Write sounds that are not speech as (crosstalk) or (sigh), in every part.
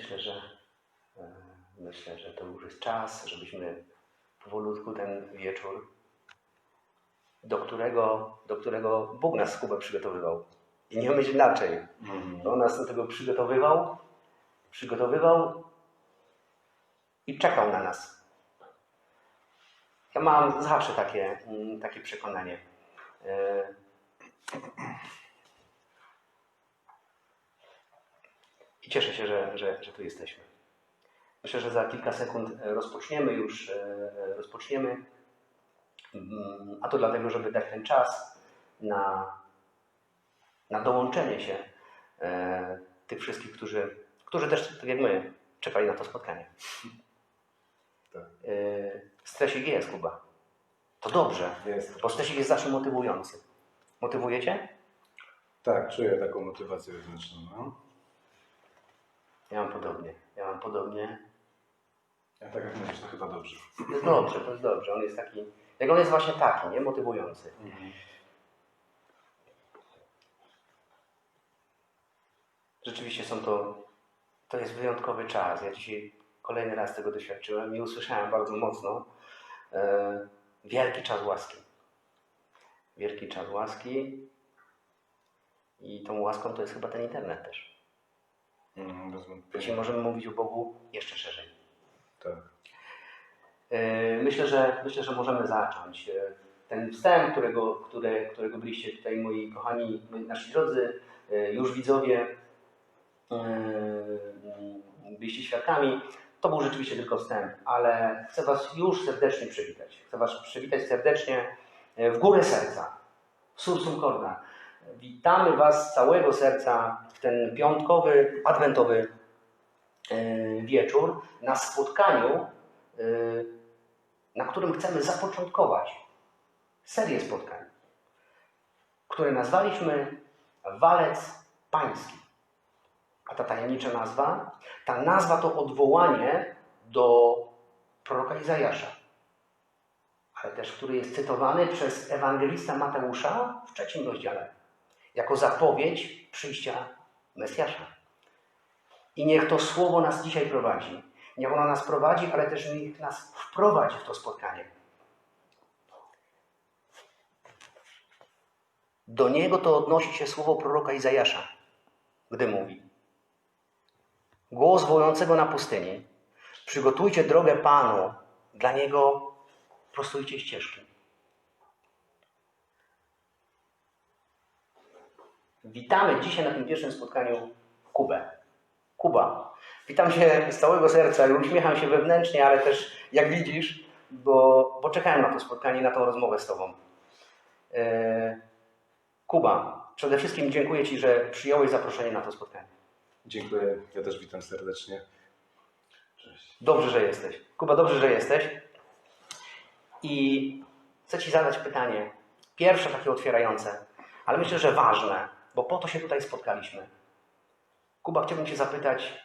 myślę, że e, myślę, że to już jest czas, żebyśmy powolutku ten wieczór, do którego, do którego Bóg nas Kubę przygotowywał. I nie myśl inaczej. On nas do tego przygotowywał, przygotowywał i czekał na nas. Ja mam zawsze takie, mm, takie przekonanie. I cieszę się, że, że, że tu jesteśmy. Myślę, że za kilka sekund e, rozpoczniemy już, e, e, rozpoczniemy. Mm, A to dlatego, żeby dać ten czas na, na dołączenie się tych wszystkich, którzy, którzy też, tak jak my, czekali na to spotkanie. Tak. Stresik jest, Kuba. To dobrze, Jest. bo stresik jest zawsze motywujący. Motywujecie? Tak, czuję taką motywację wewnętrzną. No. Ja mam podobnie. Ja mam podobnie. Ja tak jak mówisz, to chyba dobrze. To jest dobrze, to jest dobrze. On jest taki, jak on jest właśnie taki, nie? Motywujący. Rzeczywiście są to, to jest wyjątkowy czas. Ja dzisiaj kolejny raz tego doświadczyłem i usłyszałem bardzo mocno e, wielki czas łaski. Wielki czas łaski i tą łaską to jest chyba ten internet też. Mhm, bez wątpienia. możemy mówić o Bogu jeszcze szerzej. Tak. E, Myślę, że myślę, że możemy zacząć. E, Ten wstęp, którego, które, którego byliście tutaj moi kochani, nasi drodzy, e, już widzowie, byliście świadkami, to był rzeczywiście tylko wstęp, ale chcę Was już serdecznie przywitać. Chcę Was przywitać serdecznie w górę serca, w Sursum Corda. Witamy Was z całego serca w ten piątkowy, adwentowy e, wieczór na spotkaniu e, na którym chcemy zapoczątkować serię spotkań, które nazwaliśmy Walec Pański. A ta tajemnicza nazwa, ta nazwa to odwołanie do proroka Izajasza, ale też który jest cytowany przez ewangelista Mateusza w trzecim rozdziale, jako zapowiedź przyjścia Mesjasza. I niech to słowo nas dzisiaj prowadzi. Niech ono nas prowadzi, ale też niech nas wprowadzi w to spotkanie. Do niego to odnosi się słowo proroka Izajasza, gdy mówi: Głos wojącego na pustyni, przygotujcie drogę Panu, dla niego prostujcie ścieżki. Witamy dzisiaj na tym pierwszym spotkaniu Kubę. Kuba, witam Cię z całego serca i uśmiecham się wewnętrznie, ale też jak widzisz, bo, bo czekałem na to spotkanie, na tą rozmowę z Tobą. E, Kuba, przede wszystkim dziękuję Ci, że przyjąłeś zaproszenie na to spotkanie. Dziękuję. Ja też witam serdecznie. Cześć. Dobrze, że jesteś. Kuba, dobrze, że jesteś. I chcę Ci zadać pytanie. Pierwsze takie otwierające, ale myślę, że ważne, bo po to się tutaj spotkaliśmy. Kuba, chciałbym Cię zapytać,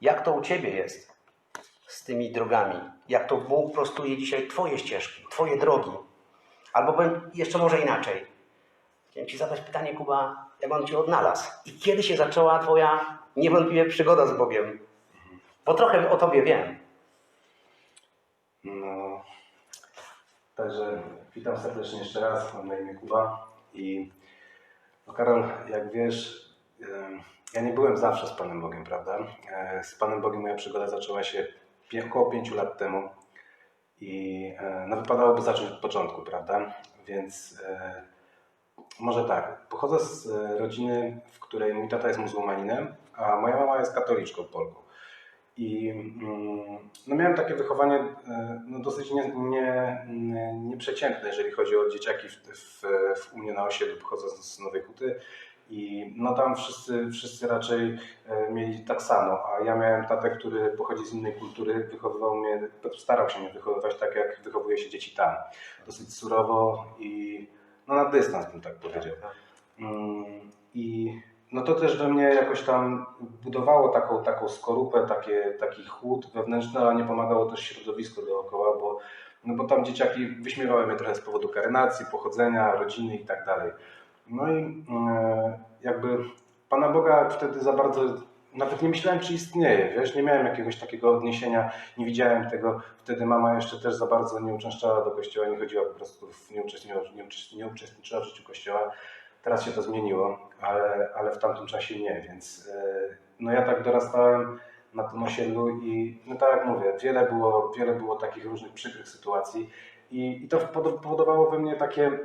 jak to u Ciebie jest z tymi drogami? Jak to Bóg prostuje dzisiaj Twoje ścieżki, Twoje drogi? Albo powiem jeszcze może inaczej. Chciałem Ci zadać pytanie, Kuba, jak On Cię odnalazł? I kiedy się zaczęła Twoja niewątpliwie przygoda z Bogiem? Bo trochę o Tobie wiem. No, także witam serdecznie jeszcze raz. Mam na imię Kuba. I Karol, jak wiesz, ja nie byłem zawsze z Panem Bogiem, prawda? E, Z Panem Bogiem moja przygoda zaczęła się około pięciu lat temu. I e, no, wypadałoby zacząć od początku, prawda? Więc e, może tak. Pochodzę z rodziny, w której mój tata jest muzułmaninem, a moja mama jest katoliczką Polką. I mm, no miałem takie wychowanie e, no dosyć nie, nie, nie, nieprzeciętne, jeżeli chodzi o dzieciaki w, w, w, u mnie na osiedlu, pochodząc z Nowej Huty. I no tam wszyscy, wszyscy raczej e, mieli tak samo, a ja miałem tatę, który pochodzi z innej kultury, wychowywał mnie, starał się mnie wychowywać tak, jak wychowuje się dzieci tam. Dosyć surowo i no na dystans bym tak powiedział. Mm, I no to też we mnie jakoś tam budowało taką, taką skorupę, takie, taki chłód wewnętrzny, ale nie pomagało też środowisko dookoła, bo, no bo tam dzieciaki wyśmiewały mnie trochę z powodu karynacji, pochodzenia, rodziny i tak dalej. No i e, jakby Pana Boga wtedy za bardzo nawet nie myślałem, czy istnieje, wiesz, nie miałem jakiegoś takiego odniesienia, nie widziałem tego. Wtedy mama jeszcze też za bardzo nie uczęszczała do kościoła, nie chodziła po prostu, nie, uczestniczyła, nie, uczest- nie uczestniczyła w życiu kościoła. Teraz się to zmieniło, ale, ale w tamtym czasie nie, więc e, no ja tak dorastałem na tym osiedlu i no tak jak mówię, wiele było, wiele było takich różnych przykrych sytuacji i, i to powodowało we mnie takie,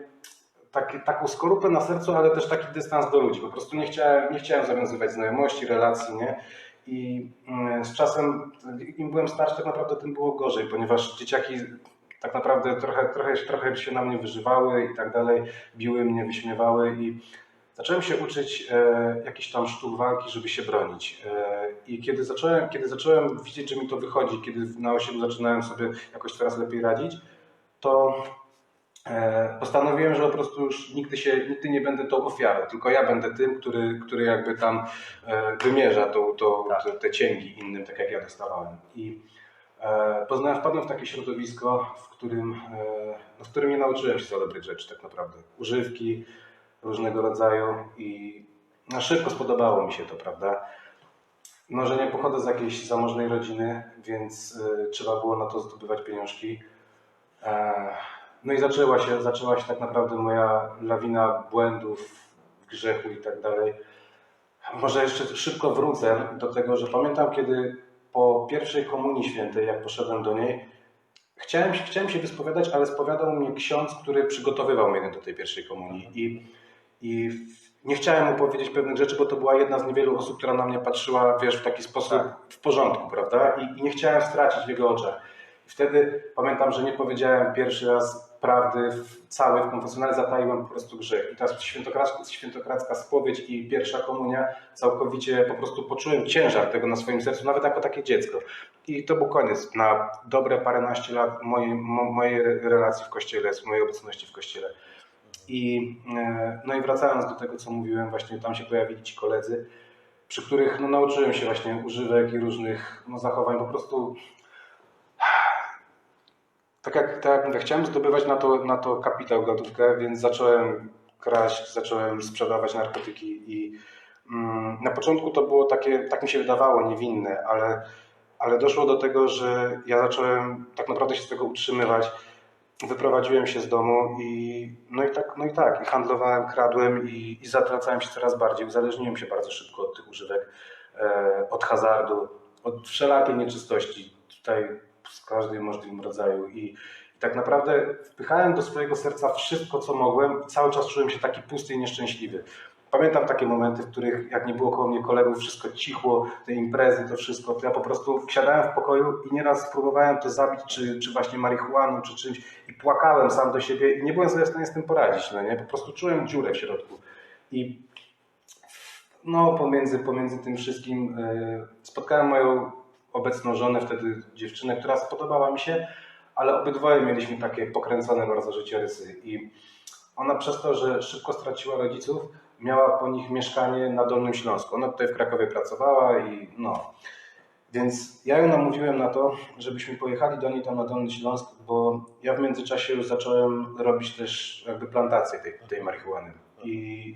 takie, taką skorupę na sercu, ale też taki dystans do ludzi. Po prostu nie chciałem, nie chciałem zawiązywać znajomości, relacji, nie? I mm, z czasem, im byłem starszy, tak naprawdę tym było gorzej, ponieważ dzieciaki tak naprawdę trochę, trochę, trochę się na mnie wyżywały i tak dalej, biły mnie, wyśmiewały i zacząłem się uczyć e, jakichś tam sztuk walki, żeby się bronić. E, I kiedy zacząłem, kiedy zacząłem widzieć, że mi to wychodzi, kiedy na osiedlu zaczynałem sobie jakoś coraz lepiej radzić, to e, postanowiłem, że po prostu już nigdy, się, nigdy nie będę tą ofiarą, tylko ja będę tym, który, który jakby tam e, wymierza tą, tą, te, te cięgi innym, tak jak ja dostawałem. I e, poznałem, wpadłem w takie środowisko, w którym, e, no, w którym nie nauczyłem się za dobrych rzeczy tak naprawdę. Używki różnego rodzaju i no, szybko spodobało mi się to, prawda? No, że nie pochodzę z jakiejś zamożnej rodziny, więc e, trzeba było na to zdobywać pieniążki. E, no i zaczęła się, zaczęła się tak naprawdę moja lawina błędów, grzechu i tak dalej. Może jeszcze szybko wrócę do tego, że pamiętam, kiedy po pierwszej komunii świętej, jak poszedłem do niej, chciałem, chciałem się wyspowiadać, ale spowiadał mnie ksiądz, który przygotowywał mnie do tej pierwszej komunii. I, i nie chciałem mu powiedzieć pewnych rzeczy, bo to była jedna z niewielu osób, która na mnie patrzyła, wiesz, w taki sposób w porządku, prawda? I, I nie chciałem stracić w jego oczach. I wtedy pamiętam, że nie powiedziałem pierwszy raz prawdy w całej w konfesjonale, zataiłem po prostu grzech. I ta świętokradzka, świętokradzka spowiedź i pierwsza komunia całkowicie po prostu poczułem ciężar tego na swoim sercu, nawet jako takie dziecko. I to był koniec na dobre paręnaście lat mojej, mo, mojej re- relacji w kościele, z mojej obecności w kościele. I, e, no i wracając do tego, co mówiłem, właśnie tam się pojawili ci koledzy, przy których no, nauczyłem się właśnie używek i różnych no, zachowań. Po prostu tak jak, tak jak mówię, chciałem zdobywać na to, na to kapitał, gotówkę, więc zacząłem kraść, zacząłem sprzedawać narkotyki i mm, na początku to było takie, tak mi się wydawało, niewinne, ale, ale doszło do tego, że ja zacząłem tak naprawdę się z tego utrzymywać. Wyprowadziłem się z domu i no i tak, no i tak, i handlowałem, kradłem i, i zatracałem się coraz bardziej. Uzależniłem się bardzo szybko od tych używek, e, od hazardu, od wszelakiej nieczystości. Tutaj z każdym możliwym rodzaju i, i tak naprawdę wpychałem do swojego serca wszystko, co mogłem i cały czas czułem się taki pusty i nieszczęśliwy. Pamiętam takie momenty, w których jak nie było koło mnie kolegów, wszystko cichło, te imprezy, to wszystko, to ja po prostu siadałem w pokoju i nieraz próbowałem to zabić, czy, czy właśnie marihuaną, czy czymś i płakałem sam do siebie i nie byłem sobie w stanie z tym poradzić, no nie? Po prostu czułem dziurę w środku. I no pomiędzy, pomiędzy tym wszystkim e, spotkałem moją obecną żonę, wtedy dziewczynę, która spodobała mi się, ale obydwoje mieliśmy takie pokręcone bardzo życiorysy i ona przez to, że szybko straciła rodziców, miała po nich mieszkanie na Dolnym Śląsku. Ona tutaj w Krakowie pracowała i no. Więc ja ją namówiłem na to, żebyśmy pojechali do niej tam na Dolny Śląsk, bo ja w międzyczasie już zacząłem robić też jakby plantację tej, tej marihuany. I,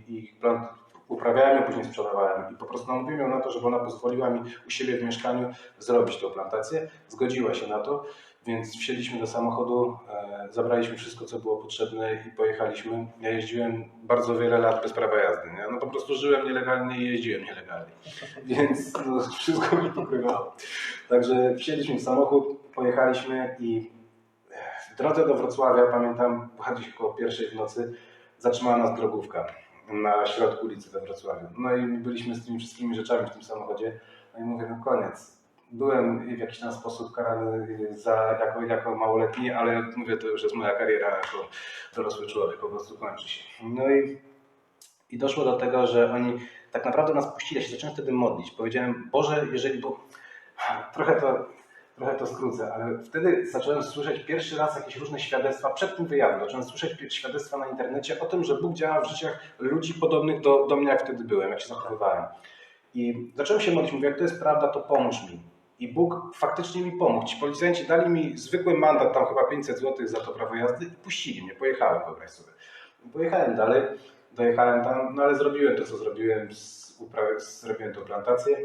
i plant, uprawiałem ją, później sprzedawałem. I po prostu namówiłem ją na to, żeby ona pozwoliła mi u siebie w mieszkaniu zrobić tą plantację. Zgodziła się na to, więc wsiedliśmy do samochodu, e, zabraliśmy wszystko, co było potrzebne i pojechaliśmy. Ja jeździłem bardzo wiele lat bez prawa jazdy. Nie? No po prostu żyłem nielegalnie i jeździłem nielegalnie. (laughs) Więc no, wszystko mi pokrywało. Także wsiedliśmy w samochód, pojechaliśmy i w drodze do Wrocławia, pamiętam, gdzieś około pierwszej w nocy, zatrzymała nas drogówka na środku ulicy we Wrocławiu. No i byliśmy z tymi wszystkimi rzeczami w tym samochodzie. No i mówię, no koniec. Byłem w jakiś tam sposób karany za, jako, jako małoletni, ale mówię, to już jest moja kariera jako dorosły człowiek, po prostu kończy się. No i, i doszło do tego, że oni tak naprawdę nas puścili, ja się zacząłem wtedy modlić. Powiedziałem, Boże, jeżeli, bo trochę to, trochę to skrócę, ale wtedy zacząłem słyszeć pierwszy raz jakieś różne świadectwa przed tym wyjazdem. Zacząłem słyszeć świadectwa na internecie o tym, że Bóg działa w życiach ludzi podobnych do, do mnie, jak wtedy byłem, jak się zachowywałem. I zacząłem się modlić, mówię, jak to jest prawda, to pomóż mi. I Bóg faktycznie mi pomógł. Ci policjanci dali mi zwykły mandat, tam chyba 500 zł za to prawo jazdy i puścili mnie. Pojechałem, wyobraź sobie. Pojechałem dalej, dojechałem tam, no ale zrobiłem to, co zrobiłem, z, upra- zrobiłem tą plantację.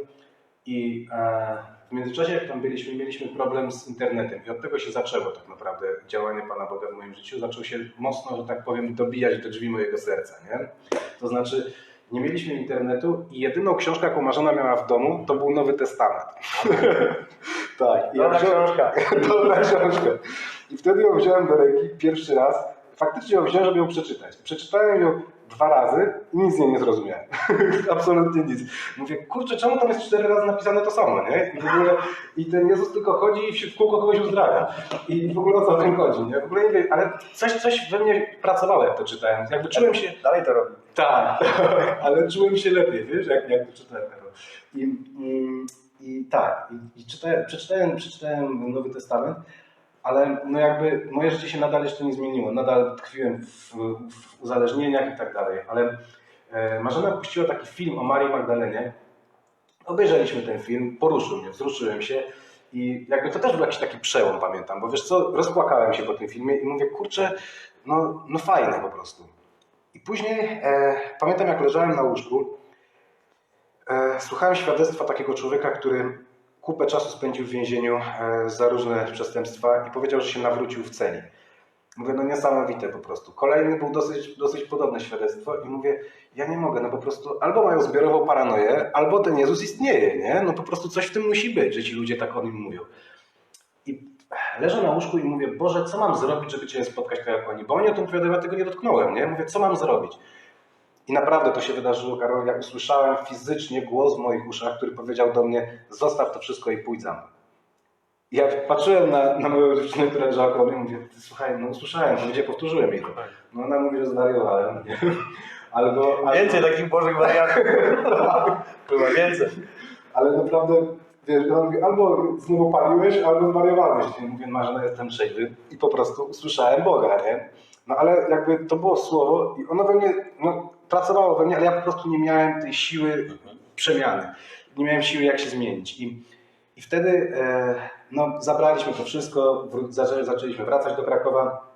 I e, w międzyczasie, jak tam byliśmy, mieliśmy problem z internetem i od tego się zaczęło tak naprawdę działanie Pana Boga w moim życiu. Zaczął się mocno, że tak powiem, dobijać do drzwi mojego serca, nie? To znaczy, nie mieliśmy internetu i jedyną książkę, jaką Marzena miała w domu, to był Nowy Testament. (laughs) tak. Ja Dobra wziąłem- książka. (laughs) Dobra książka. I wtedy ją wziąłem do ręki pierwszy raz. Faktycznie ją wziąłem, żeby ją przeczytać. Przeczytałem ją dwa razy i nic z niej nie zrozumiałem. (laughs) Absolutnie nic. Mówię, kurczę, czemu tam jest cztery razy napisane to samo, nie? I, w ogóle, I ten Jezus tylko chodzi i w kółko kogoś uzdrawia. I w ogóle o co w tym chodzi, nie? W ogóle nie wiem, ale coś, coś we mnie pracowało, jak to czytałem. Jakby czułem się... Dalej to robi. Tak, (laughs) ale czułem się lepiej, wiesz, jak, jak czytałem. Karol. I, I tak, i, i czytałem, przeczytałem, przeczytałem Nowy Testament, ale no jakby moje życie się nadal jeszcze nie zmieniło. Nadal tkwiłem w, w uzależnieniach i tak dalej, ale e, Marzena puściła taki film o Marii Magdalenie. Obejrzeliśmy ten film, poruszył mnie, wzruszyłem się i jakby to też był jakiś taki przełom, pamiętam, bo wiesz co, rozpłakałem się po tym filmie i mówię, kurczę, no, no fajne po prostu. I później e, pamiętam, jak leżałem na łóżku, e, słuchałem świadectwa takiego człowieka, który kupę czasu spędził w więzieniu e, za różne przestępstwa i powiedział, że się nawrócił w celi. Mówię, no niesamowite po prostu. Kolejny był dosyć, dosyć podobne świadectwo i mówię, ja nie mogę, no po prostu albo mają zbiorową paranoję, albo ten Jezus istnieje, nie? No po prostu coś w tym musi być, że ci ludzie tak o nim mówią. Leżę na łóżku i mówię, Boże, co mam zrobić, żeby Cię spotkać tak jak oni? Bo oni o tym opowiadają, ja tego nie dotknąłem, nie? Mówię, co mam zrobić? I naprawdę to się wydarzyło, Karol, jak usłyszałem fizycznie głos w moich uszach, który powiedział do mnie, zostaw to wszystko i pójdź za mną. I ja patrzyłem na, na moją dziewczynę, która leżała koło mnie i mówię, słuchaj, no usłyszałem, to gdzie powtórzyłem jej to. No ona mówi, że zwariowałem. nie? Albo, (laughs) albo, Więcej takich bożych wariantów. (laughs) Chyba więcej. ale naprawdę, wiesz, ona mówi, albo znowu paliłeś, albo zwariowałeś. Ja mówię, Marzena, jestem trzeźwy i po prostu usłyszałem Boga, nie? No ale jakby to było słowo i ono we mnie, no, pracowało we mnie, ale ja po prostu nie miałem tej siły przemiany. Nie miałem siły, jak się zmienić. I, i wtedy e, no, zabraliśmy to wszystko, zaczę, zaczęliśmy wracać do Krakowa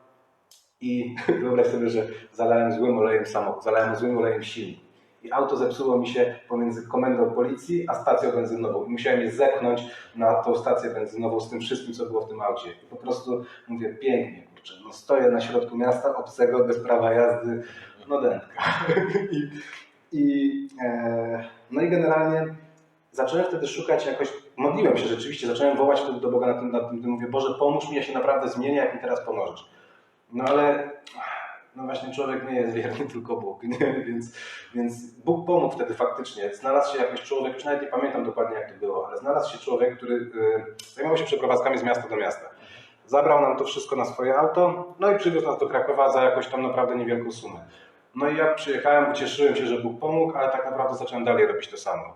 i (laughs) wyobraź sobie, że zalałem złym olejem samochód, zalałem złym olejem silnik. I auto zepsuło mi się pomiędzy komendą policji a stacją benzynową. Musiałem je zepchnąć na tą stację benzynową z tym wszystkim, co było w tym aucie. I po prostu mówię, pięknie, kurczę, no stoję na środku miasta, obcego, bez prawa jazdy, no dętka. (laughs) I, i, e, no i generalnie zacząłem wtedy szukać jakoś, modliłem się rzeczywiście, zacząłem wołać wtedy do Boga na tym, na tym, tym mówię, Boże, pomóż mi, ja się naprawdę zmienię, jak mi teraz pomożesz. No ale no właśnie człowiek nie jest wierny, (laughs) tylko Bóg, nie? Więc, więc Bóg pomógł wtedy faktycznie. Znalazł się jakiś człowiek, już nawet nie pamiętam dokładnie jak to było, ale znalazł się człowiek, który y, zajmował się przeprowadzkami z miasta do miasta. Zabrał nam to wszystko na swoje auto, no i przywiózł nas do Krakowa za jakąś tam naprawdę niewielką sumę. No i ja przyjechałem, ucieszyłem się, że Bóg pomógł, ale tak naprawdę zacząłem dalej robić to samo.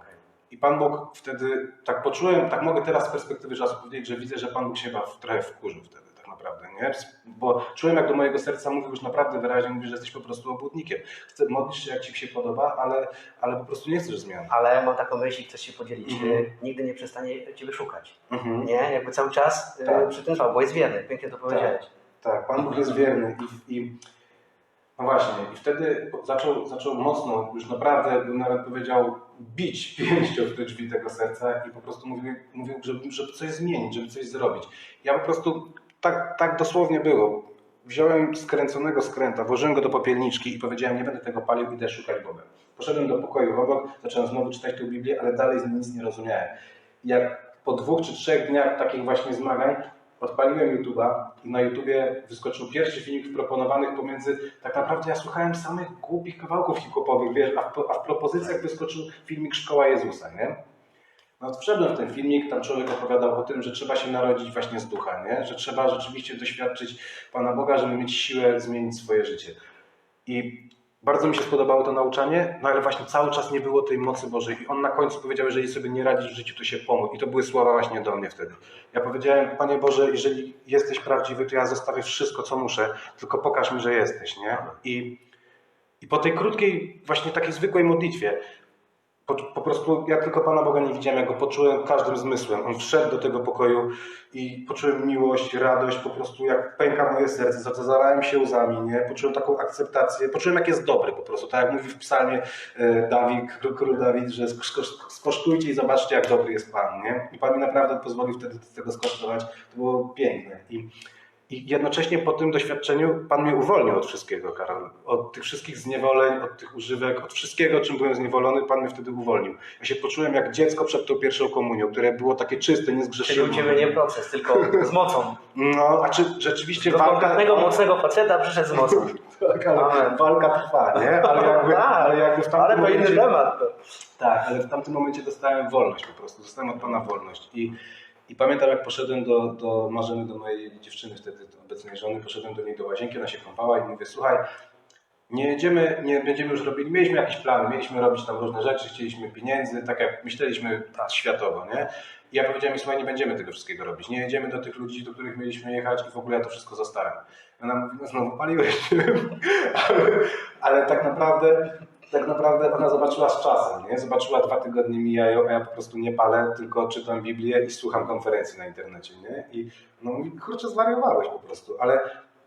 I Pan Bóg wtedy, tak poczułem, tak mogę teraz z perspektywy czasu powiedzieć, że widzę, że Pan Bóg się chyba w- trochę wkurzył wtedy naprawdę, nie? Bo czułem, jak do mojego serca mówił już naprawdę wyraźnie, mówi, że jesteś po prostu obłudnikiem. Chcę, modlisz się, jak Ci się podoba, ale, ale po prostu nie chcesz zmian. Ale mam taką myśl i chcę się podzielić. Mhm. Nigdy nie przestanie Ciebie szukać. Mhm. Nie? Jakby cały czas y, Tak. przy tym trwał, bo jest wierny. Pięknie to powiedziałeś. Tak, Pan Bóg jest wierny i, i no właśnie, i wtedy zaczął, zaczął mocno, już naprawdę bym nawet powiedział, bić (laughs) pięścią w te drzwi tego serca i po prostu mówił, mówił żeby, żeby coś zmienić, żeby coś zrobić. Ja po prostu, tak, tak dosłownie było. Wziąłem skręconego skręta, włożyłem go do popielniczki i powiedziałem, nie będę tego palił, idę szukać Boga. Poszedłem do pokoju obok, zacząłem znowu czytać tę Biblię, ale dalej nic nie rozumiałem. Jak po dwóch czy trzech dniach takich właśnie zmagań odpaliłem YouTube'a i na YouTubie wyskoczył pierwszy filmik proponowanych pomiędzy, tak naprawdę ja słuchałem samych głupich kawałków hip-hopowych, wiesz, a w, a w propozycjach wyskoczył filmik Szkoła Jezusa, nie? No wszedłem w ten filmik, tam człowiek opowiadał o tym, że trzeba się narodzić właśnie z ducha, nie? Że trzeba rzeczywiście doświadczyć Pana Boga, żeby mieć siłę zmienić swoje życie. I bardzo mi się spodobało to nauczanie, no ale właśnie cały czas nie było tej mocy Bożej. I on na końcu powiedział, jeżeli sobie nie radzisz w życiu, to się pomóż. I to były słowa właśnie do mnie wtedy. Ja powiedziałem, Panie Boże, jeżeli jesteś prawdziwy, to ja zostawię wszystko, co muszę, tylko pokaż mi, że jesteś, nie? I, i po tej krótkiej, właśnie takiej zwykłej modlitwie, po, po prostu ja tylko Pana Boga nie widziałem, ja go poczułem każdym zmysłem. On wszedł do tego pokoju i poczułem miłość, radość, po prostu jak pęka moje serce, za co zalałem się łzami, nie? Poczułem taką akceptację, poczułem jak jest dobry po prostu, tak jak mówi w psalmie e, Dawid, król, Dawid, że sk- skosztujcie i zobaczcie jak dobry jest Pan, nie? I Pan mi naprawdę pozwolił wtedy tego skosztować, to było piękne. I, i jednocześnie po tym doświadczeniu Pan mnie uwolnił od wszystkiego, Karol. Od tych wszystkich zniewoleń, od tych używek, od wszystkiego, czym byłem zniewolony, Pan mnie wtedy uwolnił. Ja się poczułem jak dziecko przed tą pierwszą komunią, które było takie czyste, Czyli niezgrzeszone. u Ciebie nie proces, tylko z mocą. No, a czy rzeczywiście Do walka... konkretnego, mocnego faceta przyszedł z mocą. (laughs) Tak, ale Amen. walka trwa, nie? Ale jakby, Tak, ale jakby w tamtym Ale to inny temat. Tak, ale w tamtym momencie dostałem wolność po prostu, dostałem od Pana wolność. I, i pamiętam, jak poszedłem do, do Marzeny, do mojej dziewczyny wtedy, obecnej żony, poszedłem do niej do łazienki, ona się kąpała i mówię, słuchaj, nie jedziemy, nie będziemy już robili, mieliśmy jakieś plany, mieliśmy robić tam różne rzeczy, chcieliśmy pieniędzy, tak jak myśleliśmy tak, światowo, nie? I ja powiedziałem, słuchaj, nie będziemy tego wszystkiego robić, nie jedziemy do tych ludzi, do których mieliśmy jechać i w ogóle ja to wszystko zostawiam. Ona mówi, no znowu paliłeś, (laughs) ale, ale tak naprawdę tak naprawdę ona zobaczyła z czasem, nie? Zobaczyła dwa tygodnie mijają, a ja po prostu nie palę, tylko czytam Biblię i słucham konferencji na internecie, nie? I no mówi, kurczę, zwariowałeś po prostu, ale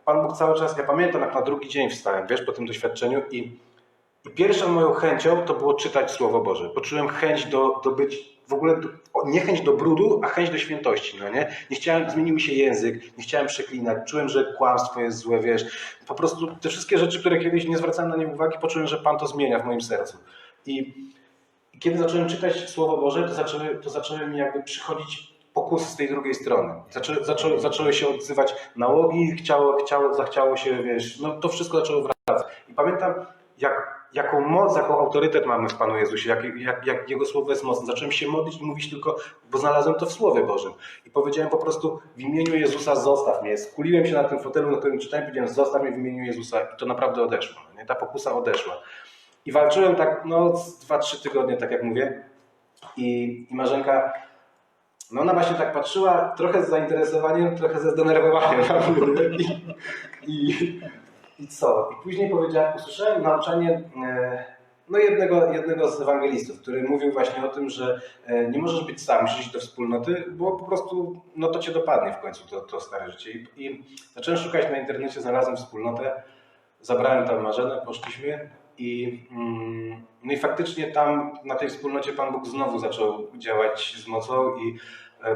Pan Bóg cały czas, ja pamiętam jak na drugi dzień wstałem, wiesz, po tym doświadczeniu i, i pierwszą moją chęcią to było czytać Słowo Boże. Poczułem chęć do, do być, w ogóle do, o, nie chęć do brudu, a chęć do świętości, no nie? Nie chciałem, zmienił mi się język, nie chciałem przeklinać, czułem, że kłamstwo jest złe, wiesz. Po prostu te wszystkie rzeczy, które kiedyś nie zwracałem na nie uwagi, poczułem, że Pan to zmienia w moim sercu. I, kiedy zacząłem czytać Słowo Boże, to zaczęły, to zaczęły mi jakby przychodzić pokusy z tej drugiej strony. Zaczę, zaczęły się odzywać nałogi, chciało, chciało, zachciało się, wiesz, no to wszystko zaczęło wracać. I pamiętam, jak, jaką moc, jaką autorytet mamy w Panu Jezusie, jak, jak, jak Jego Słowo jest mocne. Zacząłem się modlić i mówić tylko, bo znalazłem to w Słowie Bożym. I powiedziałem po prostu w imieniu Jezusa zostaw mnie. Skuliłem się na tym fotelu, na którym czytałem, powiedziałem zostaw mnie w imieniu Jezusa i to naprawdę odeszło. Nie? Ta pokusa odeszła. I walczyłem tak, no, z dwa, trzy tygodnie, tak jak mówię. I, i Marzenka, no ona właśnie tak patrzyła, trochę z zainteresowaniem, trochę ze zdenerwowaniem. (laughs) I, i, i co? I później powiedziałem, usłyszałem nauczanie e, no jednego, jednego z ewangelistów, który mówił właśnie o tym, że e, nie możesz być sam, musisz iść do wspólnoty, bo po prostu no to cię dopadnie w końcu to, to stare życie. I, I zacząłem szukać na internecie, znalazłem wspólnotę, zabrałem tam Marzenę, poszliśmy i, mm, no i faktycznie tam na tej wspólnocie Pan Bóg znowu zaczął działać z mocą i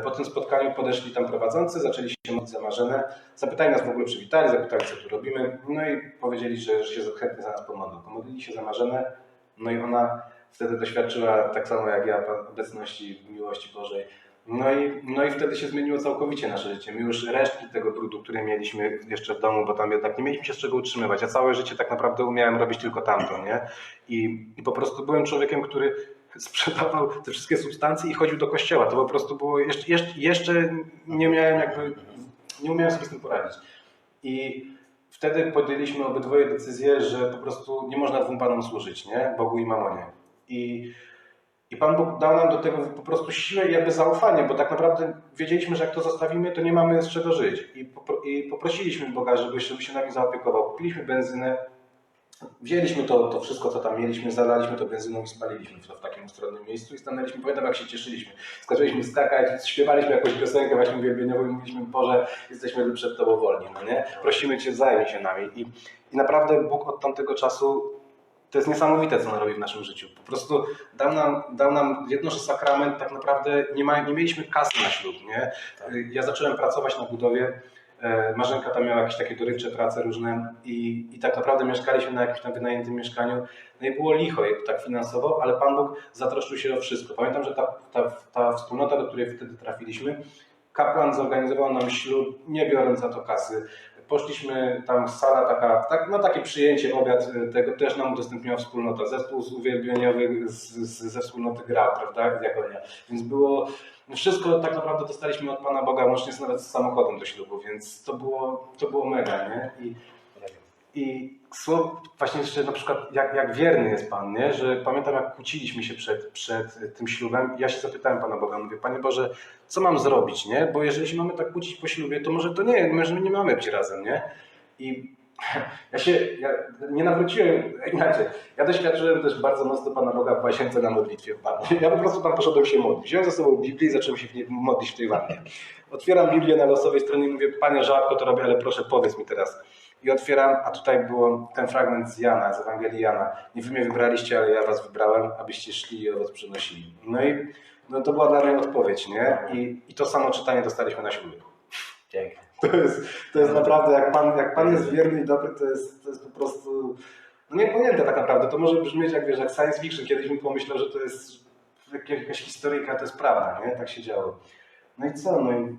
po tym spotkaniu podeszli tam prowadzący, zaczęli się modlić za Marzenę, zapytali nas w ogóle, przywitali, zapytali co tu robimy, no i powiedzieli, że, że się chętnie za nas pomodlą. Pomodlili się za Marzenę, no i ona wtedy doświadczyła tak samo jak ja obecności miłości Bożej. No i, no i wtedy się zmieniło całkowicie nasze życie. My już resztki tego brudu, które mieliśmy jeszcze w domu, bo tam jednak nie mieliśmy się z czego utrzymywać. Ja całe życie tak naprawdę umiałem robić tylko tamto, nie? I, i po prostu byłem człowiekiem, który sprzedawał te wszystkie substancje i chodził do kościoła. To po prostu było, jeszcze, jeszcze, nie miałem jakby, nie umiałem sobie z tym poradzić. I wtedy podjęliśmy obydwoje decyzję, że po prostu nie można dwóm panom służyć, nie? Bogu i mamonie. I, I Pan Bóg dał nam do tego po prostu siłę i jakby zaufanie, bo tak naprawdę wiedzieliśmy, że jak to zostawimy, to nie mamy z czego żyć. I, popro, i poprosiliśmy Boga, żeby, żeby się nami zaopiekował. Kupiliśmy benzynę, wzięliśmy to, to wszystko, co tam mieliśmy, zalaliśmy to benzyną i spaliliśmy to w takim ustronnym miejscu i stanęliśmy, pamiętam jak się cieszyliśmy. Zaczęliśmy skakać, śpiewaliśmy jakąś piosenkę właśnie uwielbieniową i mówiliśmy, Boże, jesteśmy przed Tobą wolni, no nie? Prosimy Cię, zajmij się nami. I, I naprawdę Bóg od tamtego czasu to jest niesamowite, co on robi w naszym życiu. Po prostu dał nam, dał nam jedno, że sakrament tak naprawdę nie, ma, nie mieliśmy kasy na ślub. Nie? Ja zacząłem pracować na budowie. E, Marzenka tam miała jakieś takie dorywcze prace różne i, i tak naprawdę mieszkaliśmy na jakimś tam wynajętym mieszkaniu. No i było licho tak finansowo, ale Pan Bóg zatroszczył się o wszystko. Pamiętam, że ta, ta, ta wspólnota, do której wtedy trafiliśmy, kapłan zorganizował nam ślub, nie biorąc za to kasy. Poszliśmy tam, sala taka, tak, no takie przyjęcie, obiad y, tego też nam udostępniła wspólnota. Zespół uwielbieniowy z, z, ze wspólnoty grał, prawda, diakonia. Więc było, wszystko tak naprawdę dostaliśmy od Pana Boga, łącznie z nawet z samochodem do ślubu, więc to było, to było mega, nie? I, i słowo, właśnie jeszcze na przykład, jak, jak wierny jest Pan, nie? że pamiętam jak kłóciliśmy się przed, przed tym ślubem ja się zapytałem Pana Boga, mówię, Panie Boże, co mam zrobić, nie? Bo jeżeli się mamy tak kłócić po ślubie, to może to nie, może nie mamy być razem, nie? I ja się ja nie nawróciłem (laughs) inaczej. Ja doświadczyłem też bardzo mocno Pana Boga w łazience na modlitwie w wannie. Ja po prostu tam poszedłem się modlić. Wziąłem ze sobą Biblię i zacząłem się w niej modlić w tej wannie. Otwieram Biblię na losowej stronie i mówię, Panie, rzadko to robię, ale proszę powiedz mi teraz. I otwieram, a tutaj było ten fragment z Jana, z Ewangelii Jana. Nie wy mnie wybraliście, ale ja was wybrałem, abyście szli i owoc przynosili. No i no to była dla mnie odpowiedź, nie? I, i to samo czytanie dostaliśmy na ślubie. Pięknie. To jest, to jest naprawdę, jak pan, jak pan jest wierny dobry, to jest, to jest po prostu no niepojęte tak naprawdę. To może brzmieć jak wiesz, jak science fiction. Kiedyś bym pomyślał, że to jest jak- jakaś historyjka, to jest prawda, nie? Tak się działo. No i co? No i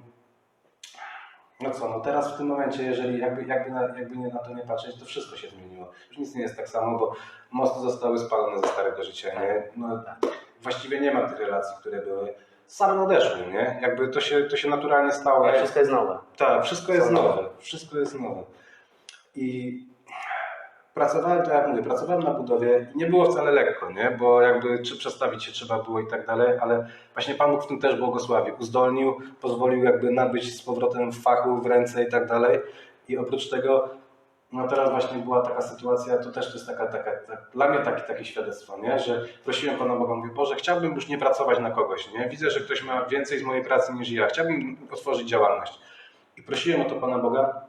no co, no teraz w tym momencie, jeżeli jakby, jakby, na, jakby nie na to nie patrzeć, to wszystko się zmieniło. Już nic nie jest tak samo, bo mosty zostały spalone ze starego życia, nie? No, właściwie nie ma tych relacji, które były. Same odeszły, nie? Jakby to się, to się naturalnie stało. Ale wszystko jest nowe. Tak, wszystko jest nowe. nowe. Wszystko jest nowe. I pracowałem, tak jak mówię, pracowałem na budowie i nie było wcale lekko, nie? Bo jakby czy przestawić się trzeba było i tak dalej, ale właśnie Pan Bóg w tym też błogosławił. Uzdolnił, pozwolił jakby nabyć z powrotem fachu w ręce i tak dalej. I oprócz tego, no teraz właśnie była taka sytuacja, to też to jest taka, taka, tak, dla mnie takie, takie świadectwo, nie? Że prosiłem Pana Boga, mówię, Boże, chciałbym już nie pracować na kogoś, nie? Widzę, że ktoś ma więcej z mojej pracy niż ja, chciałbym otworzyć działalność. I prosiłem o to Pana Boga,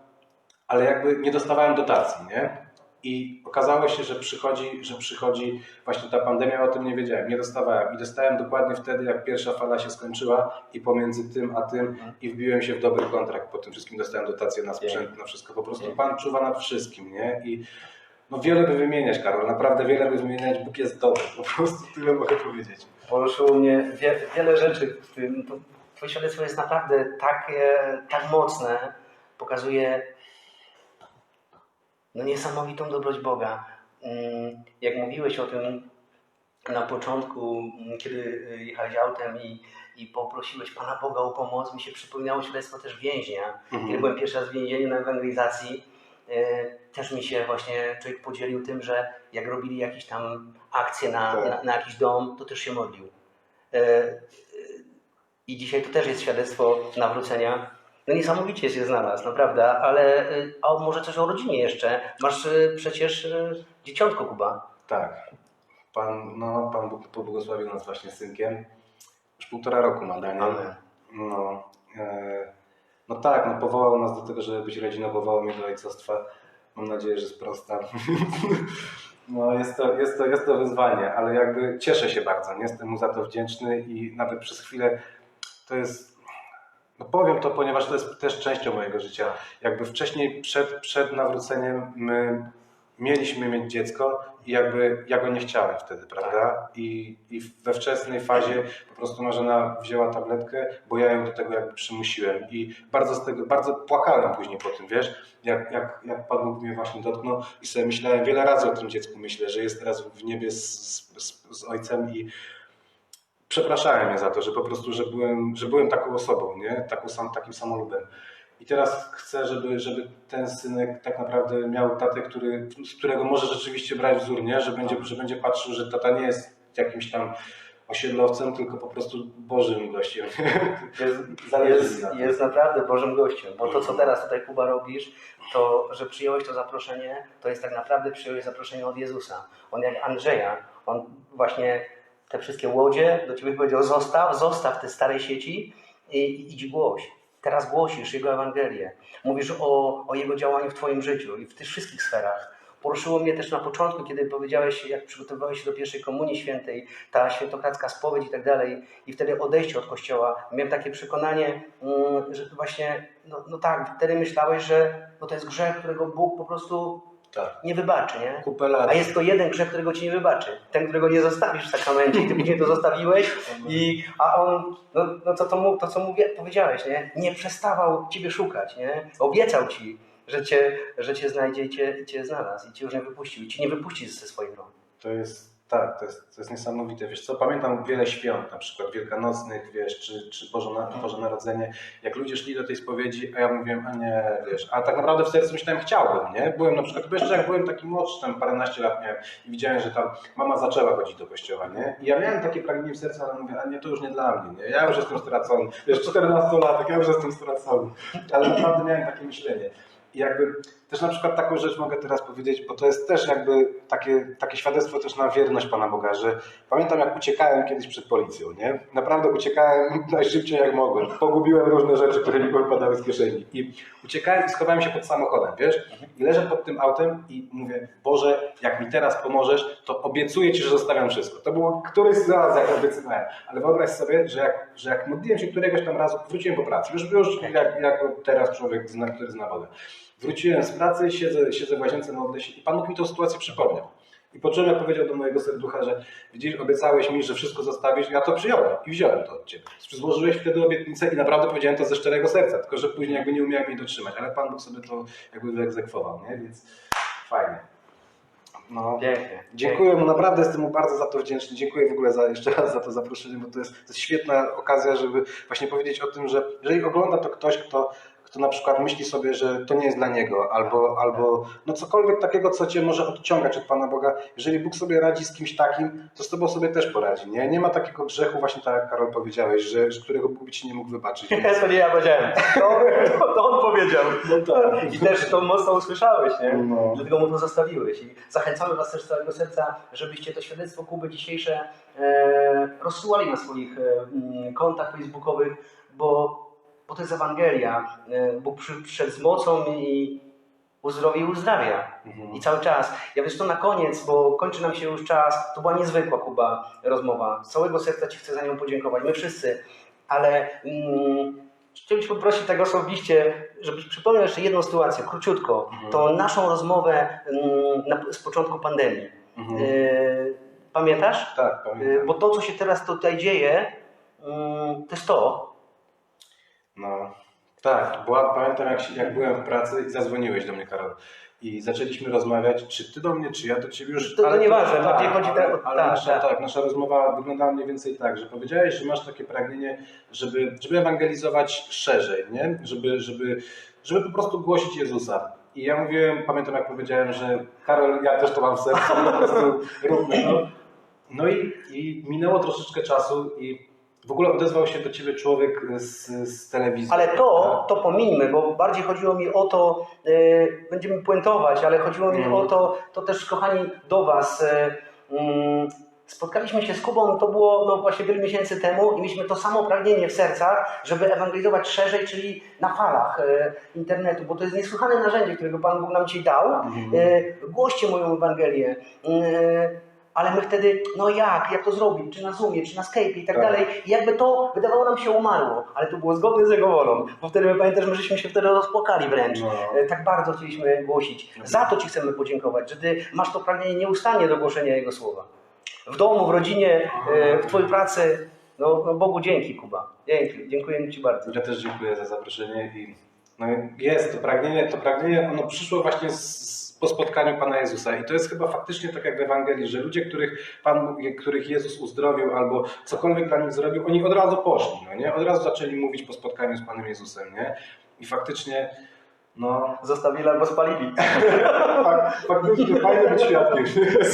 ale jakby nie dostawałem dotacji, nie? I okazało się, że przychodzi, że przychodzi właśnie ta pandemia, o tym nie wiedziałem, nie dostawałem. I dostałem dokładnie wtedy, jak pierwsza fala się skończyła i pomiędzy tym a tym i wbiłem się w dobry kontrakt. Po tym wszystkim dostałem dotację na sprzęt, na wszystko. Po prostu Pan czuwa nad wszystkim, nie? I no wiele by wymieniać, Karol, naprawdę wiele by wymieniać. Bóg jest dobry, po prostu tyle mogę powiedzieć. Poruszyło mnie wie, wiele rzeczy. w tym. To- Twoje świadectwo jest naprawdę takie, tak mocne. Pokazuje no, niesamowitą dobroć Boga. Mm, Jak mówiłeś o tym na początku, mm, kiedy y, jechałeś autem i, i poprosiłeś Pana Boga o pomoc, mi się przypomniało świadectwo też więźnia. Kiedy byłem pierwszy raz w więzieniu na ewangelizacji, y, też mi się właśnie człowiek podzielił tym, że jak robili jakieś tam akcje na, Tak. na, na jakiś dom, to też się modlił. Y, I dzisiaj to też jest świadectwo nawrócenia. No niesamowicie się znalazł, naprawdę, ale y, a może coś o rodzinie jeszcze. Masz y, przecież y, dzieciątko, Kuba. Tak. Pan, no, Pan Bóg pobłogosławił nas właśnie synkiem. Już półtora roku ma Daniel. No, e, no tak, no powołał nas do tego, żeby być rodziną, powołał mnie do ojcostwa. Mam nadzieję, że sprostam. (laughs) No jest to, jest, to, jest to wyzwanie, ale jakby cieszę się bardzo, nie? jestem mu za to wdzięczny i nawet przez chwilę to jest, powiem to, ponieważ to jest też częścią mojego życia. Jakby wcześniej, przed, przed nawróceniem my mieliśmy mieć dziecko i jakby ja go nie chciałem wtedy, prawda? I, i we wczesnej fazie po prostu Marzena wzięła tabletkę, bo ja ją do tego jakby przymusiłem i bardzo z tego, bardzo płakałem później po tym, wiesz, jak, jak, jak Pan mnie właśnie dotknął i sobie myślałem, wiele razy o tym dziecku myślę, że jest teraz w niebie z, z, z ojcem i przepraszałem je za to, że po prostu, że byłem, że byłem taką osobą, nie? Taką sam, takim samolubem. I teraz chcę, żeby, żeby ten synek tak naprawdę miał tatę, który, z którego może rzeczywiście brać wzór, nie? Że, będzie, że będzie patrzył, że tata nie jest jakimś tam osiedlowcem, tylko po prostu Bożym gościem. Jest, jest, jest naprawdę Bożym gościem, bo to, co teraz tutaj Kuba robisz, to, że przyjąłeś to zaproszenie, to jest tak naprawdę przyjąłeś zaproszenie od Jezusa. On jak Andrzeja, on właśnie te wszystkie łodzie do Ciebie powiedział, zostaw, zostaw te stare sieci i i idź głoś. Teraz głosisz Jego Ewangelię. Mówisz o, o Jego działaniu w Twoim życiu i w tych wszystkich sferach. Poruszyło mnie też na początku, kiedy powiedziałeś, jak przygotowywałeś się do pierwszej komunii świętej, ta świętokradzka spowiedź i tak dalej, i wtedy odejście od kościoła. Miałem takie przekonanie, mm, że właśnie, no, no tak, wtedy myślałeś, że no to jest grzech, którego Bóg po prostu Tak. nie wybaczy, nie? Kupę lat. A jest tylko jeden grzech, którego ci nie wybaczy. Ten, którego nie zostawisz w sakramencie i ty później to zostawiłeś i, a on, no, no to, to, mu, to co mówię, powiedziałeś, nie? Nie przestawał ciebie szukać, nie? Obiecał ci, że cię, że cię znajdzie i cię, cię znalazł i cię już nie wypuścił. I cię nie wypuści ze swoich rąk. To jest, tak, to jest, to jest niesamowite. Wiesz co, pamiętam wiele świąt, na przykład wielkanocnych, wiesz, czy, czy Boże, na, Boże Narodzenie, jak ludzie szli do tej spowiedzi, a ja mówiłem, a nie, wiesz, a tak naprawdę w sercu myślałem, chciałbym, nie? Byłem na przykład, bo jeszcze jak byłem taki młodszy, tam paręnaście lat miałem i widziałem, że tam mama zaczęła chodzić do kościoła, nie? I ja miałem takie pragnienie w sercu, ale mówię, a nie, to już nie dla mnie, nie? Ja już jestem stracony. Wiesz, 14 latek, ja już jestem stracony. Ale naprawdę miałem takie myślenie. I jakby też na przykład taką rzecz mogę teraz powiedzieć, bo to jest też jakby takie, takie świadectwo też na wierność Pana Boga, że pamiętam jak uciekałem kiedyś przed policją, nie? Naprawdę uciekałem (laughs) najszybciej jak mogłem. Pogubiłem różne rzeczy, które mi wypadały z kieszeni. I uciekałem i schowałem się pod samochodem, wiesz? I leżę pod tym autem i mówię, Boże, jak mi teraz pomożesz, to obiecuję Ci, że zostawiam wszystko. To było któryś z razy, jak obiecywałem. Ale wyobraź sobie, że jak, że jak modliłem się któregoś tam razu, wróciłem po pracy, już, już jak, jak teraz człowiek, który zna Boga. Wróciłem z pracy, siedzę, siedzę w łazience, modlę się i Pan mi tą sytuację przypomniał. I poczułem, jak powiedział do mojego serducha, że widzisz, obiecałeś mi, że wszystko zostawisz, ja to przyjąłem i wziąłem to od Ciebie. Złożyłeś wtedy obietnicę i naprawdę powiedziałem to ze szczerego serca, tylko że później jakby nie umiałem jej dotrzymać, ale Pan Bóg sobie to jakby wyegzekwował, nie? Więc fajnie. No. Pięknie. Dziękuję mu, naprawdę jestem mu bardzo za to wdzięczny. Dziękuję w ogóle za, jeszcze raz za to zaproszenie, bo to jest, to jest świetna okazja, żeby właśnie powiedzieć o tym, że jeżeli ogląda to ktoś, kto, kto na przykład myśli sobie, że to nie jest dla niego, albo, albo no cokolwiek takiego, co cię może odciągać od Pana Boga, jeżeli Bóg sobie radzi z kimś takim, to z tobą sobie też poradzi. Nie, nie ma takiego grzechu, właśnie tak jak Karol powiedziałeś, że, że którego Bóg by ci nie mógł wybaczyć. (laughs) To nie ja powiedziałem. To, to, to on powiedział. No tak. I też to mocno usłyszałeś, nie? No. Dlatego mu to zostawiłeś. I zachęcamy Was też z całego serca, żebyście to świadectwo Kuby dzisiejsze e, rozsyłali na swoich e, kontach facebookowych, bo, bo to jest Ewangelia. E, Bóg przy, przyszedł z mocą i uzdrowi i uzdrawia. Mhm. I cały czas. Ja wiesz to na koniec, bo kończy nam się już czas. To była niezwykła Kuba rozmowa. Z całego serca Ci chcę za nią podziękować. My wszyscy. Ale mm, chciałbym Cię poprosić tak osobiście, żebyś przypomniał jeszcze jedną sytuację, króciutko. Mhm. To naszą rozmowę mm, na, z początku pandemii. Mhm. E, pamiętasz? Tak, E, pamiętam. bo to, co się teraz tutaj dzieje, mm, to jest to. No, tak, była, pamiętam jak, jak byłem w pracy i zadzwoniłeś do mnie, Karol. I zaczęliśmy rozmawiać, czy ty do mnie, czy ja do ciebie już. To- to nieważne, tak, bardziej chodzi ale, teraz- ale tak, nasza, tak. tak. nasza rozmowa wyglądała mniej więcej tak, że powiedziałeś, że masz takie pragnienie, żeby, żeby ewangelizować szerzej, nie? Żeby, żeby, żeby po prostu głosić Jezusa. I ja mówiłem, pamiętam jak powiedziałem, że Karol, ja też to mam w sercu, po prostu róbmy to. No i, i minęło troszeczkę czasu i w ogóle odezwał się do ciebie człowiek z, z telewizji. Ale to, to pomińmy, bo bardziej chodziło mi o to, e, będziemy puentować, ale chodziło mi Mhm. o to, to też kochani do Was. E, mm, spotkaliśmy się z Kubą, to było no, właśnie wiele miesięcy temu i mieliśmy to samo pragnienie w sercach, żeby ewangelizować szerzej, czyli na falach e, internetu, bo to jest niesłychane narzędzie, którego Pan Bóg nam Ci dał. Mhm. E, głoście moją Ewangelię. E, ale my wtedy, no jak, jak to zrobić, czy na Zoomie, czy na Skype'ie i tak, Tak. dalej. I jakby to wydawało nam się umarło, ale to było zgodne z Jego wolą. Bo wtedy my pamiętasz, że żeśmy się wtedy rozpłakali wręcz. No. E, Tak bardzo chcieliśmy głosić. Za to Ci chcemy podziękować, że Ty masz to pragnienie nieustannie do głoszenia Jego słowa. W domu, w rodzinie, e, w Twojej pracy. No, no Bogu dzięki, Kuba. Dzięki, dziękuję Ci bardzo. Ja też dziękuję za zaproszenie i no jest to pragnienie, to pragnienie, ono przyszło właśnie z, po spotkaniu Pana Jezusa i to jest chyba faktycznie tak jak w Ewangelii, że ludzie, których Pan, których Jezus uzdrowił albo cokolwiek dla nich zrobił, oni od razu poszli, no nie? Od razu zaczęli mówić po spotkaniu z Panem Jezusem, nie? I faktycznie, no, Zostawili albo spalili. fak, (laughs) faktycznie fajnie być świadkiem.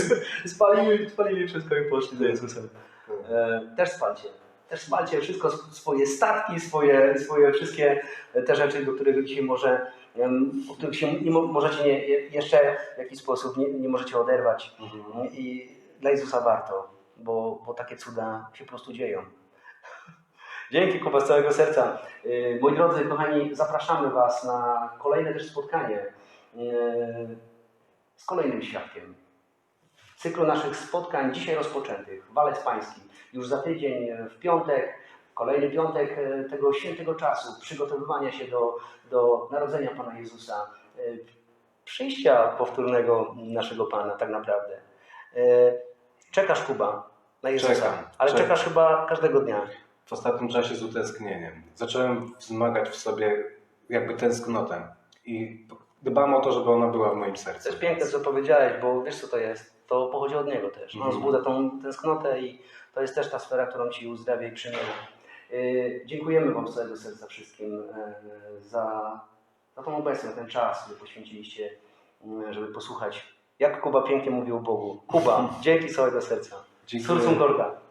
(laughs) spalili, spalili wszystko i poszli do Jezusa. E, też spalcie. Też spalcie wszystko sw- swoje statki, swoje, swoje wszystkie te rzeczy, do których dzisiaj może, o których się nie mo- możecie nie, je- jeszcze w jakiś sposób nie, nie możecie oderwać. I dla Jezusa warto, bo, bo takie cuda się po prostu dzieją. (laughs) Dzięki Kuba z całego serca. Yy, Moi drodzy, kochani, zapraszamy Was na kolejne też spotkanie yy, z kolejnym świadkiem. Cyklu naszych spotkań dzisiaj rozpoczętych, Walec Pański, już za tydzień w piątek, kolejny piątek e, tego świętego czasu, przygotowywania się do, do narodzenia Pana Jezusa, e, przyjścia powtórnego naszego Pana tak naprawdę. E, Czekasz Kuba na Jezusa, Czekam, ale czekam. czekasz chyba każdego dnia. w ostatnim czasie z utęsknieniem. Zacząłem wzmagać w sobie jakby tęsknotę i dbam o to, żeby ona była w moim To sercu. jest piękne, co powiedziałeś, bo wiesz co to jest? To pochodzi od Niego też. On Mhm. wzbudza tą tęsknotę i to jest też ta sfera, którą Ci uzdrawia i przemienia. Yy, dziękujemy Wam z całego serca wszystkim yy, za, za tą obecność, ten czas, który poświęciliście, yy, żeby posłuchać, jak Kuba pięknie mówił o Bogu. Kuba, (laughs) dzięki z całego serca. Dziękuję. Korda.